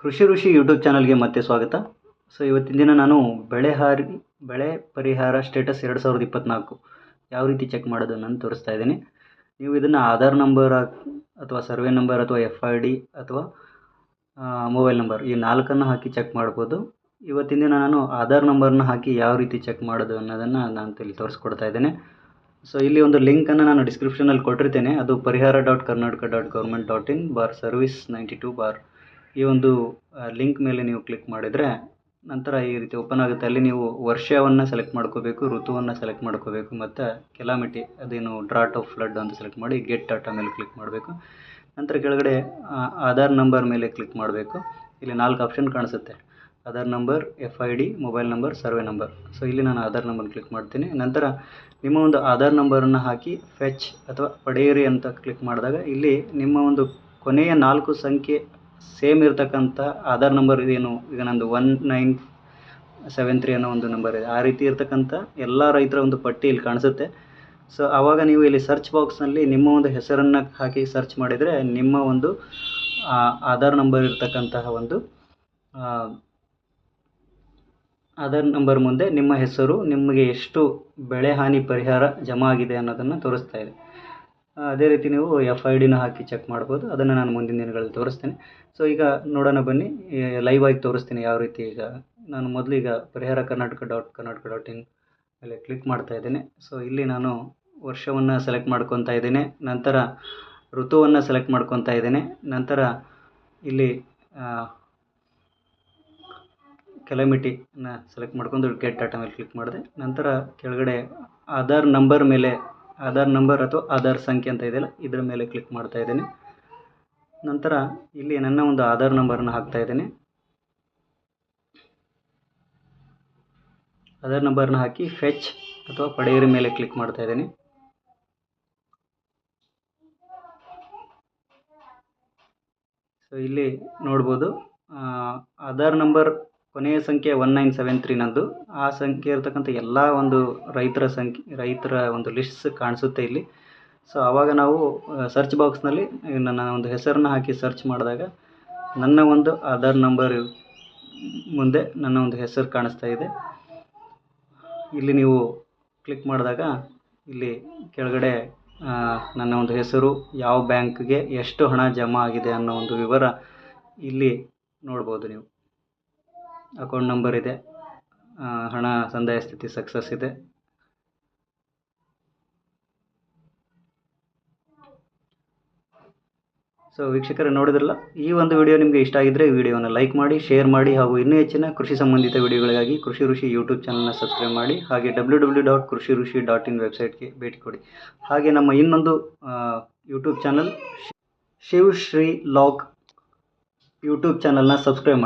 ಕೃಷಿ ಋಷಿ ಯೂಟ್ಯೂಬ್ ಚಾನಲ್ಗೆ ಮತ್ತೆ ಸ್ವಾಗತ. ಸೊ ಇವತ್ತಿನ ದಿನ ನಾನು ಬೆಳೆ ಹಾರಿ, ಬೆಳೆ ಪರಿಹಾರ ಸ್ಟೇಟಸ್ ಎರಡು ಸಾವಿರದ ಇಪ್ಪತ್ತ್ನಾಲ್ಕು ಯಾವ ರೀತಿ ಚೆಕ್ ಮಾಡೋದು ಅನ್ನೋದು ತೋರಿಸ್ತಾ ಇದ್ದೀನಿ. ನೀವು ಇದನ್ನು ಆಧಾರ್ ನಂಬರ್ ಅಥವಾ ಸರ್ವೆ ನಂಬರ್ ಅಥವಾ ಎಫ್ ಐ ಡಿ ಅಥವಾ ಮೊಬೈಲ್ ನಂಬರ್ ಈ ನಾಲ್ಕನ್ನು ಹಾಕಿ ಚೆಕ್ ಮಾಡ್ಬೋದು. ಇವತ್ತಿನ ದಿನ ನಾನು ಆಧಾರ್ ನಂಬರ್ನ ಹಾಕಿ ಯಾವ ರೀತಿ ಚೆಕ್ ಮಾಡೋದು ಅನ್ನೋದನ್ನು ನಾನು ಇಲ್ಲಿ ತೋರಿಸ್ಕೊಡ್ತಾ ಇದ್ದೇನೆ. ಸೊ ಇಲ್ಲಿ ಒಂದು ಲಿಂಕನ್ನು ನಾನು ಡಿಸ್ಕ್ರಿಪ್ಷನಲ್ಲಿ ಕೊಟ್ಟಿರ್ತೇನೆ. ಅದು Parihara dot Karnataka dot government dot in bar service ninety two bar ಈ ಒಂದು ಲಿಂಕ್ ಮೇಲೆ ನೀವು ಕ್ಲಿಕ್ ಮಾಡಿದರೆ ನಂತರ ಈ ರೀತಿ ಓಪನ್ ಆಗುತ್ತೆ. ಅಲ್ಲಿ ನೀವು ವರ್ಷವನ್ನು ಸೆಲೆಕ್ಟ್ ಮಾಡ್ಕೋಬೇಕು, ಋತುವನ್ನು ಸೆಲೆಕ್ಟ್ ಮಾಡ್ಕೋಬೇಕು, ಮತ್ತು ಕೆಲಾಮಿಟಿ, ಅದೇನು ಡ್ರಾಟ್ ಆಫ್ ಫ್ಲಡ್ ಅಂತ ಸೆಲೆಕ್ಟ್ ಮಾಡಿ ಗೆಟ್ ಡಾಟಾ ಮೇಲೆ ಕ್ಲಿಕ್ ಮಾಡಬೇಕು. ನಂತರ ಕೆಳಗಡೆ ಆಧಾರ್ ನಂಬರ್ ಮೇಲೆ ಕ್ಲಿಕ್ ಮಾಡಬೇಕು. ಇಲ್ಲಿ ನಾಲ್ಕು ಆಪ್ಷನ್ ಕಾಣಿಸುತ್ತೆ. Aadhaar number F I D mobile number, survey number. So, ಇಲ್ಲಿ ನಾನು ಆಧಾರ್ ನಂಬರ್ ಕ್ಲಿಕ್ ಮಾಡ್ತೀನಿ. ನಂತರ ನಿಮ್ಮ ಒಂದು ಆಧಾರ್ ನಂಬರನ್ನು ಹಾಕಿ ಫೆಚ್ ಅಥವಾ ಪಡೆಯಿರಿ ಅಂತ ಕ್ಲಿಕ್ ಮಾಡಿದಾಗ ಇಲ್ಲಿ ನಿಮ್ಮ ಒಂದು ಕೊನೆಯ ನಾಲ್ಕು ಸಂಖ್ಯೆ ಸೇಮ್ ಇರತಕ್ಕಂಥ ಆಧಾರ್ ನಂಬರ್ ಏನು? ಈಗ ನಂದು ಒನ್ ನೈನ್ ಸೆವೆನ್ ತ್ರೀ ಅನ್ನೋ ಒಂದು ನಂಬರ್ ಇದೆ. ಆ ರೀತಿ ಇರತಕ್ಕಂಥ ಎಲ್ಲ ರೈತರ ಒಂದು ಪಟ್ಟಿ ಇಲ್ಲಿ ಕಾಣಿಸುತ್ತೆ. ಸೊ ಆವಾಗ ನೀವು ಇಲ್ಲಿ ಸರ್ಚ್ ಬಾಕ್ಸ್ನಲ್ಲಿ ನಿಮ್ಮ ಒಂದು ಹೆಸರನ್ನು ಹಾಕಿ ಸರ್ಚ್ ಮಾಡಿದರೆ ನಿಮ್ಮ ಒಂದು ಆಧಾರ್ ನಂಬರ್ ಇರತಕ್ಕಂತಹ ಒಂದು ಆಧಾರ್ ನಂಬರ್ ಮುಂದೆ ನಿಮ್ಮ ಹೆಸರು, ನಿಮಗೆ ಎಷ್ಟು ಬೆಳೆ ಹಾನಿ ಪರಿಹಾರ ಜಮಾ ಆಗಿದೆ ಅನ್ನೋದನ್ನು ತೋರಿಸ್ತಾ ಇದೆ. ಅದೇ ರೀತಿ ನೀವು ಎಫ್ ಐ ಡಿನ ಹಾಕಿ ಚೆಕ್ ಮಾಡ್ಬೋದು. ಅದನ್ನು ನಾನು ಮುಂದಿನ ದಿನಗಳಲ್ಲಿ ತೋರಿಸ್ತೇನೆ. ಸೊ ಈಗ ನೋಡೋಣ ಬನ್ನಿ. ಲೈವ್ ಆಗಿ ತೋರಿಸ್ತೀನಿ ಯಾವ ರೀತಿ ಈಗ ನಾನು ಮೊದಲು ಈಗ Parihara Karnataka dot Karnataka dot in ಮೇಲೆ ಕ್ಲಿಕ್ ಮಾಡ್ತಾ ಇದ್ದೇನೆ. ಸೊ ಇಲ್ಲಿ ನಾನು ವರ್ಷವನ್ನು ಸೆಲೆಕ್ಟ್ ಮಾಡ್ಕೊತಾ ಇದ್ದೇನೆ. ನಂತರ ಋತುವನ್ನು ಸೆಲೆಕ್ಟ್ ಮಾಡ್ಕೊತಾ ಇದ್ದೇನೆ. ನಂತರ ಇಲ್ಲಿ ಕೆಲಮಿಟಿನ ಸೆಲೆಕ್ಟ್ ಮಾಡ್ಕೊಂಡು ಗೆಟ್ ಡಾಟಾ ಮೇಲೆ ಕ್ಲಿಕ್ ಮಾಡಿದೆ. ನಂತರ ಕೆಳಗಡೆ ಆಧಾರ್ ನಂಬರ್ ಮೇಲೆ ಆಧಾರ್ ನಂಬರ್ ಅಥವಾ ಆಧಾರ್ ಸಂಖ್ಯೆ ಅಂತ ಇದೆಯಲ್ಲ, ಇದರ ಮೇಲೆ ಕ್ಲಿಕ್ ಮಾಡ್ತಾ ಇದ್ದೀನಿ. ನಂತರ ಇಲ್ಲಿ ನನ್ನ ಒಂದು ಆಧಾರ್ ನಂಬರನ್ನು ಹಾಕ್ತಾ ಇದ್ದೀನಿ. ಆಧಾರ್ ನಂಬರ್ನ ಹಾಕಿ ಫೆಚ್ ಅಥವಾ ಪಡೆಯಿರಿ ಮೇಲೆ ಕ್ಲಿಕ್ ಮಾಡ್ತಾ ಇದ್ದೀನಿ. ಸೊ ಇಲ್ಲಿ ನೋಡ್ಬೋದು ಆಧಾರ್ ನಂಬರ್ ಕೊನೆಯ ಸಂಖ್ಯೆ ಒನ್ ನೈನ್ ಸೆವೆನ್ ತ್ರೀ ನಂದು. ಆ ಸಂಖ್ಯೆ ಇರತಕ್ಕಂಥ ಎಲ್ಲ ಒಂದು ರೈತರ ಸಂಖ್ಯೆ, ರೈತರ ಒಂದು ಲಿಸ್ಟ್ಸ್ ಕಾಣಿಸುತ್ತೆ ಇಲ್ಲಿ. ಸೊ ಆವಾಗ ನಾವು ಸರ್ಚ್ ಬಾಕ್ಸ್ನಲ್ಲಿ ನನ್ನ ಒಂದು ಹೆಸರನ್ನ ಹಾಕಿ ಸರ್ಚ್ ಮಾಡಿದಾಗ ನನ್ನ ಒಂದು ಆಧಾರ್ ನಂಬರ್ ಮುಂದೆ ನನ್ನ ಒಂದು ಹೆಸರು ಕಾಣಿಸ್ತಾ ಇದೆ. ಇಲ್ಲಿ ನೀವು ಕ್ಲಿಕ್ ಮಾಡಿದಾಗ ಇಲ್ಲಿ ಕೆಳಗಡೆ ನನ್ನ ಒಂದು ಹೆಸರು, ಯಾವ ಬ್ಯಾಂಕ್ಗೆ ಎಷ್ಟು ಹಣ ಜಮಾ ಆಗಿದೆ ಅನ್ನೋ ಒಂದು ವಿವರ ಇಲ್ಲಿ ನೋಡ್ಬೋದು ನೀವು. ಅಕೌಂಟ್ ನಂಬರ್ ಇದೆ. ಹಣ ಸಂದಾಯ ಸ್ಥಿತಿ ಸಕ್ಸಸ್ ಇದೆ. ಸೊ ವೀಕ್ಷಕರು ನೋಡಿದ್ರಲ್ಲ, ಈ ಒಂದು ವಿಡಿಯೋ ನಿಮಗೆ ಇಷ್ಟ ಆಗಿದ್ದರೆ ಈ ವಿಡಿಯೋನ ಲೈಕ್ ಮಾಡಿ, ಶೇರ್ ಮಾಡಿ, ಹಾಗೂ ಇನ್ನೂ ಹೆಚ್ಚಿನ ಕೃಷಿ ಸಂಬಂಧಿತ ವಿಡಿಯೋಗಳಿಗಾಗಿ ಕೃಷಿ ಋಷಿ ಯೂಟ್ಯೂಬ್ ಚಾನಲ್ನ ಸಬ್ಸ್ಕ್ರೈಬ್ ಮಾಡಿ, ಹಾಗೆ ಡಬ್ಲ್ಯೂ ಡಬ್ಲ್ಯೂ ಡಾಟ್ ಕೃಷಿ ಋಷಿ ಡಾಟ್ ಇನ್ ವೆಬ್ಸೈಟ್ಗೆ ಭೇಟಿ ಕೊಡಿ. ಹಾಗೆ ನಮ್ಮ ಇನ್ನೊಂದು YouTube channel Shiv Shri log YouTube ಚಾನಲ್ನ ಸಬ್ಸ್ಕ್ರೈಬ್ ಮಾಡಿ.